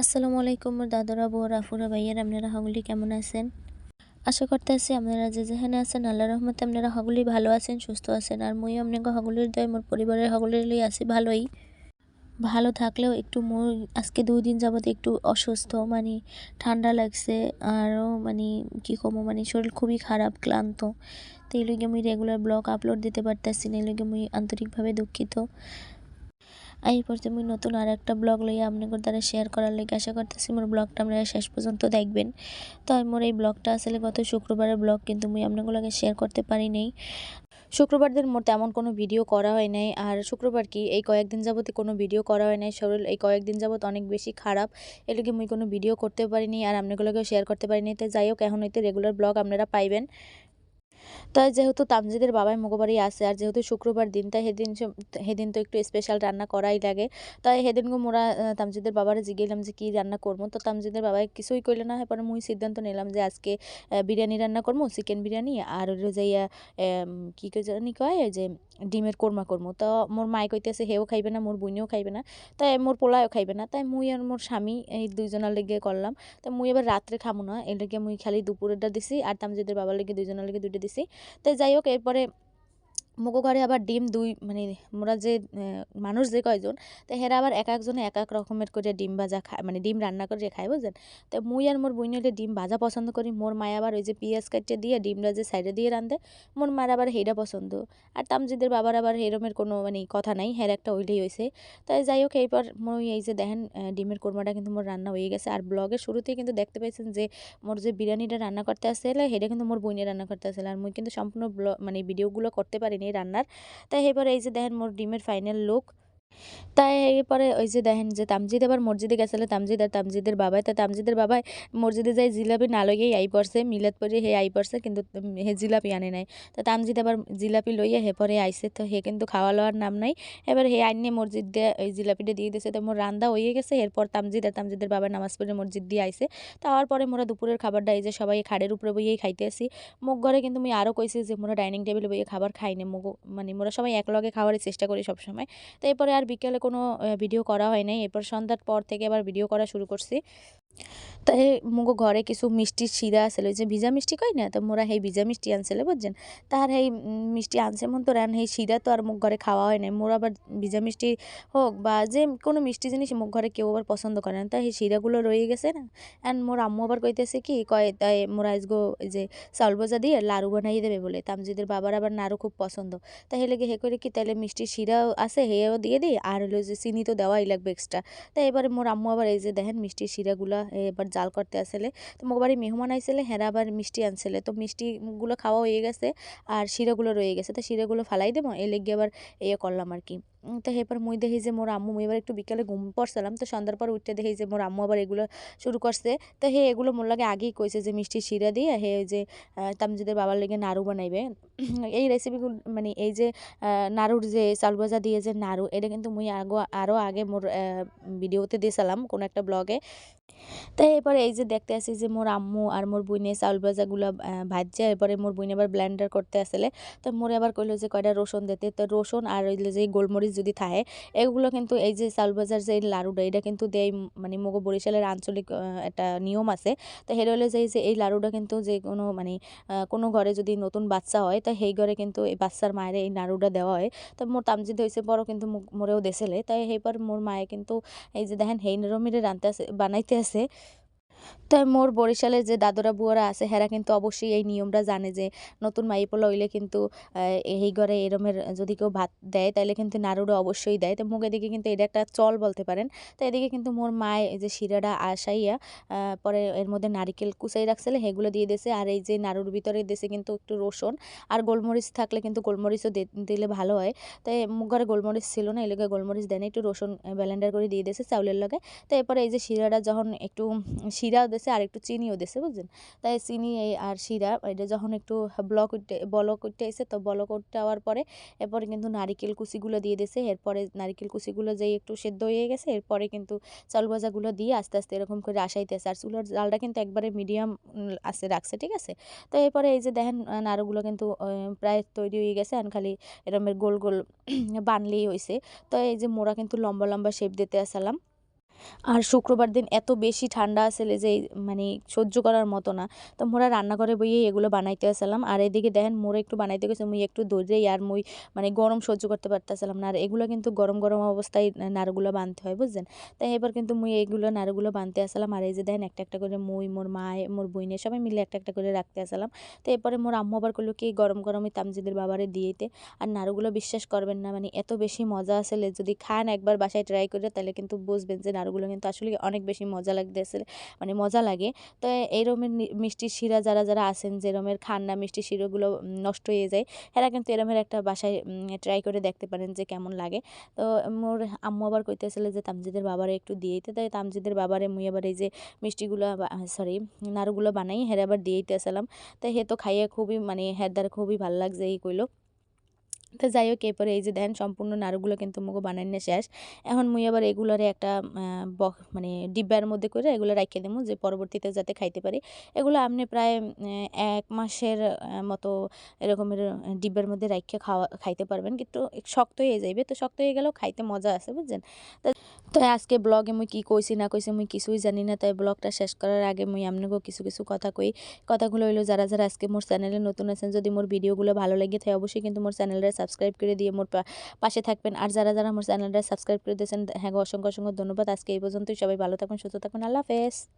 আসসালামু আলাইকুম দাদারা বউরা আফুরা, ভাইয়ার, আপনারা হগলি কেমন আছেন? আশা করতে আছি আপনারা যে যেখানে আছেন আল্লাহ রহমতে আপনারা হগলি ভালো আছেন, সুস্থ আছেন, আর মুই আপনাকে হগলির দয়, মোর পরিবারের হগলির লই আছি ভালোই। ভালো থাকলেও একটু মোর আজকে দুই দিন যাবত একটু অসুস্থ মানে ঠান্ডা লাগছে, আরও মানে কী কমো মানে শরীর খুবই খারাপ, ক্লান্ত। তো এই লইগে মুই রেগুলার ব্লগ আপলোড দিতে পারতেছি না, এই লইগে মুই আন্তরিকভাবে দুঃখিত। এই পর্যন্ত আমি নতুন আর একটা ব্লগ লইয়া আপনাদের দ্বারা শেয়ার করার লাগে আশা করতেছি মোর ব্লগটা আপনারা শেষ পর্যন্ত দেখবেন। তো মোর এই ব্লগটা আসলে গত শুক্রবারের ব্লগ, কিন্তু আমি আপনাদের শেয়ার করতে পারি নাই। শুক্রবার দিন মোর তেমন কোনো ভিডিও করা হয় নাই, আর শুক্রবার কি এই কয়েকদিন যাবতে কোনো ভিডিও করা হয় নাই। শরীর এই কয়েকদিন যাবত অনেক বেশি খারাপ এলাকে মুই কোনো ভিডিও করতে পারিনি আর আপনাগুলোকেও শেয়ার করতে পারিনি। তাই যাই হোক, এখন হইতে রেগুলার ব্লগ আপনারা পাইবেন। তাই যেহেতু তামজিদের বাবাই মগবাড়ি আছে, আর যেহেতু শুক্রবার দিন, তাই সেদিন সেদিন তো একটু স্পেশাল রান্না করাই লাগে। তাই সেদিন গো মোরা তামজিদের বাবারে জিগেলাম যে কি রান্না করব। তো তামজিদের বাবাই কিছুই কইলে না, এরপরে মুই সিদ্ধান্ত নিলাম যে আজকে বিরিয়ানি রান্না করব, চিকেন বিরিয়ানি, আর যাইয়া কি জানি কয় যে ডিমের কোরমা করব। তো মোর মায় কইতেছে হেও খাইবে না, মোর বুনিও খাইবে না, তাই মোর পোলাও খাইবে না। তাই মুই আর মোর স্বামী এই দুইজনের লেগে করলাম। তাই মুই এবার রাত্রে খামো না, এর লেগে মুই খালি দুপুরেরটা দিছি, আর তামজিদের বাবার লেগে দুইজনের লেগে দুইটা দিছি। তো যাই হোক এরপরে মোগো ঘরে আবার ডিম দুই মানে মোরা যে মানুষ যে কয়জন, তো হেরা আবার এক একজনে এক এক রকমের করে ডিম ভাজা খায় মানে ডিম রান্না করে খায়, বুঝলেন? তো মুই আর মোর বইন ডিম ভাজা পছন্দ করি, মোর মায় আবার ওই যে পেঁয়াজ কাটিয়ে দিয়ে ডিমটা যে সাইডে দিয়ে রান্ধে মোর মার আবার হেরা পছন্দ। আর তামজিদের বাবার আবার এরমের কোনো মানে কথা নাই, হের একটা ওইলেই হয়েছে তাই যাই হোক, এইবার মই এই যে দেখেন ডিমের কোরমাটা কিন্তু মোর রান্না হয়ে গেছে। আর ব্লগের শুরুতেই কিন্তু দেখতে পাইছেন যে, মোর যে বিরিয়ানিটা রান্না করতে আসলে হেটা কিন্তু মোর বইনে রান্না করতে আসলে। আর মুই কিন্তু সম্পূর্ণ ব্লগ মানে ভিডিওগুলো করতে পারিনি। রান্নার। তাই এবার এই যে দেখেন মোর ডিমের ফাইনাল লুক তাই এরপরে ওই যে দেখেন যে তামজিদ এবার মসজিদে গেছিল তামজিদ আর তামজিদের বাবাই, তা তামজিদের বাবাই মসজিদে যাই জিলাপি না লইয়েই আই পড়ছে, মিলাদ পরে হে আই পড়ছে, কিন্তু হে জিলাপি আনে নাই। তা তামজিদ আবার জিলাপি লইয়ে হে পরে আইসে তো হে কিন্তু খাওয়া লওয়ার নাম নাই। এবার হে আইনে মসজিদ দিয়ে ওই জিলাপিটা দিয়ে দিয়েছে তো মোর রান্দা হয়ে গেছে, এরপর তামজিদ আর তামজিদের বাবা নামাজ পড়ে মসজিদ দিয়ে আইসে তাওয়ার পরে মোরা দুপুরের খাবারটা এই যে সবাই খাড়ের উপরে বইয়েই খাইতে আসি। মুখ ঘরে কিন্তু আমি আরও কইছি যে মোরা ডাইনিং টেবিলে বইয়ে খাবার খাই না মুখ মানে মোরা সবাই একলগে খাওয়ার চেষ্টা করি সবসময়। তো এরপরে বিকেলে কোনো ভিডিও করা হয় নাই। এরপর সন্ধ্যার পর থেকে আবার ভিডিও করা শুরু করছি। তাই মুগো ঘরে কিছু মিষ্টি শিরা আসলে যে ভিজা মিষ্টি কই না, তো মোরা সেই ভিজা মিষ্টি আনছিলে, বুঝছেন? তার সেই মিষ্টি আনছে মন তো রান সেই শিরা তো আর মুখ ঘরে খাওয়া হয় না মোর আবার ভিজা মিষ্টি হোক বা যে কোনো মিষ্টি জিনিস মুখ ঘরে কেউ আবার পছন্দ করে না। তাই সেই শিরাগুলো রয়ে গেছে না। অ্যান্ড মোর আম্মু আবার কইতেছে কি, কয় তাই মোরা আজগো যে চাউল ভাজা দিয়ে লাড়ু বানাই দেবে বলে। তামজিদের বাবার আবার নাড়ু খুব পছন্দ। তাই হেলে হে করে কি তাহলে মিষ্টি শিরাও আছে, হেও দিয়ে দিই, আর হলো যে চিনি তো দেওয়াই লাগবে এক্সট্রা তাই এবারে মোর আম্মু আবার এই যে দেখেন মিষ্টি শিরাগুলা এবার জাল করতে আসলে তো মোক বাড়ি মেহমান আইসলে হ্যাঁ আবার মিষ্টি আনছিলে। তো মিষ্টিগুলো খাওয়া হয়ে গেছে আর শিরাগুলো রয়ে গেছে। তো শিরাগুলো ফালাই দেবো এ, লেগে আবার ইয়ে করলাম আর কি। তো এরপর মুই দেখি যে মোর আম্মু এবার একটু বিকালে ঘুম পড়ছিলাম তো সন্ধ্যার পর উঠতে দেখি যে মোর আম্মু আবার এগুলো শুরু করছে। তো হে এগুলো মোর লাগে আগেই কইছে যে মিষ্টি শিরা দিয়ে হে যে তামজিদের বাবার লেগে নাড়ু বানাইবে। এই রেসিপিগুলো মানে এই যে নাড়ুর যে চাল ভাজা দিয়ে যে নাড়ু, এটা কিন্তু মুই আগো আরও আগে মোর ভিডিওতে দিয়েছিলাম কোনো একটা ব্লগে। তাই এরপরে এই যে দেখতে আসি যে মোর আম্মু আর মোর বুইনে চাউল ভাজাগুলো ভাজছে এরপরে মোর বুইনে আবার ব্লেন্ডার করতে আসলে। তো মোরে আবার কইলো যে কয়টা রসুন দিতে, তো রসুন আর ওই যে গোলমরিচ যদি থাকে, এগুলো কিন্তু এই যে চাউল ভাজার যে লাড়ুটা, এটা কিন্তু দেয় মানে মগো বরিশালের আঞ্চলিক একটা নিয়ম আছে। তো হেরে হলে যে এই লাড়ুটা কিন্তু যে কোনো মানে কোনো ঘরে যদি নতুন বাচ্চা হয়, তো সেই ঘরে কিন্তু এই বাচ্চার মায়ের এই লাড়ুটা দেওয়া হয়। তো মোর তামজিদ হয়েছে, বড় কিন্তু মোরেও দেশেলে। তাই সেইবার মোর মায়ে কিন্তু এই যে দেখেন হেই রমিরে রানতে আছে, বানাইতে আছে। তাই মোর বরিশালের যে দাদরা বুয়ারা আছে, হেরা কিন্তু অবশ্যই এই নিয়মটা জানে যে নতুন মাই পোলা হইলে কিন্তু এই ঘরে এরমের যদি কেউ ভাত দেয় তাহলে কিন্তু নাড়ুটা অবশ্যই দেয়। তো মুখ এদিকে কিন্তু এটা একটা চল বলতে পারেন। তো এদিকে কিন্তু মোর মায় যে শিরাটা আসাইয়া পরে এর মধ্যে নারিকেল কুচাই রাখছিলে সেগুলো দিয়ে দিয়েছে আর এই যে নাড়ুর ভিতরে দিয়েছে কিন্তু একটু রসুন। আর গোলমরিচ থাকলে কিন্তু গোলমরিচও দিলে ভালো হয়। তাই মুখ ঘরে গোলমরিচ ছিল না এলাকায় গোলমরিচ দেয় না একটু রসুন ব্যালেন্ডার করে দিয়ে দিয়েছে চাউলের লগে। তো এরপরে এই যে শিরাটা যখন একটু শিরাও দেশে আর একটু চিনিও দেশে বুঝছেন? তাই চিনি আর শিরা, এটা যখন একটু ব্লক উঠতে, বলক উঠতে এসে, তো বলক উঠতে হওয়ার পরে, এরপরে কিন্তু নারিকেল কুচিগুলো দিয়ে দিয়েছে এরপরে নারিকেল কুচিগুলো যেই একটু সেদ্ধ হয়ে গেছে, এরপরে কিন্তু চাল ভাজাগুলো দিয়ে আস্তে আস্তে এরকম করে আসাইতেছে, আর চুলার জালটা কিন্তু একবারে মিডিয়াম আছে, রাখছে, ঠিক আছে? তো এরপরে এই যে দেখেন নাড়ুগুলো কিন্তু প্রায় তৈরি হয়ে গেছে, আর খালি এরমের গোল গোল, বানলেই হয়েছে তো এই যে মোড়া কিন্তু লম্বা লম্বা শেপ দিতে আসালাম। আর শুক্রবার দিন এত বেশি ঠান্ডা আসলে যে মানে সহ্য করার মতো না। তো মোরা রান্নাঘরে বইয়ে এগুলো বানাইতে আসলাম। আর এদিকে দেখেন মোরা একটু বানাইতে গেছে, মুই একটু দৌড়েই আর মুই মানে গরম সহ্য করতে পারতেছিলাম না। আর এগুলো কিন্তু গরম গরম অবস্থায় নাড়ুগুলো বানতে হয়, বুঝছেন? তাই এবার কিন্তু মুই এইগুলো নাড়ুগুলো বানতে আসলাম। আর এই যে দেখেন একটা একটা করে মুই, মোর মায়ে, মোর বইনে সবাই মিলে একটা একটা করে রাখতে আসলাম। তো এরপরে মোর আম্মু আবার করল কি গরম গরমই তামজিদের বাবারে দিয়েতে আর নাড়ুগুলো বিশ্বাস করবেন না মানে এত বেশি মজা আসলে যদি খান একবার বাসায়, ট্রাই করে, তাহলে কিন্তু বুঝবেন যে নাড়ুগুলো কিন্তু আসলে অনেক বেশি মজা লাগতেছে মানে মজা লাগে। তো এই রকমের মিষ্টি শিরা যারা যারা আছেন, যে রকমের খান না মিষ্টি শিরাগুলো নষ্ট হয়ে যায়, এরা কিন্তু এরমের একটা বাসায় ট্রাই করে দেখতে পারেন যে কেমন লাগে। তো মোর আম্মু আবার কইতেছিল যে তামজিদের বাবারে একটু দিয়েইতে তাই তামজিদের বাবারে মুই আবার এই যে মিষ্টিগুলো সরি নাড়ুগুলো বানাই, হেরে আবার দিয়েইতে আসলাম। তাই হে তো খাইয়ে খুবই মানে হের দ্বারা খুবই ভালো লাগছে, এই কইলো। তো যাই হোক, এরপরে এই যে দেন সম্পূর্ণ নাড়ুগুলো কিন্তু মুখো বানানো শেষ। এখন মুই আবার এগুলোরে একটা মানে ডিব্বার মধ্যে করে এগুলো রাখিয়ে দেবো, যে পরবর্তীতে যাতে খাইতে পারি। এগুলো আপনি প্রায় এক মাসের মতো এরকমের ডিব্বার মধ্যে রাখিয়ে খাওয়া, খাইতে পারবেন। কিন্তু শক্ত হয়ে যাইবে। তো শক্ত হয়ে গেলেও খাইতে মজা আছে, বুঝছেন? তো আজকে ব্লগে মুই কি কইছি না কইছি মুই কিছুই জানি না। তাই ব্লগটা শেষ করার আগে মুই আপনাকেও কিছু কিছু কথা কই। কথাগুলো হইল, যারা যারা আজকে মোর চ্যানেলে নতুন আছেন, যদি মোর ভিডিওগুলো ভালো লাগে তাই অবশ্যই কিন্তু মোর চ্যানেলটা সাবস্ক্রাইব করে দিয়ে মোট পাশে থাকবেন। আর যারা যারা আমার চ্যানেলটা সাবস্ক্রাইব করে দিয়েছেন হ্যাঁ অসংখ্য অসংখ্য ধন্যবাদ। আজকে এই পর্যন্তই। সবাই ভালো থাকুন, সুস্থ থাকুন। আল্লাহ হাফেজ।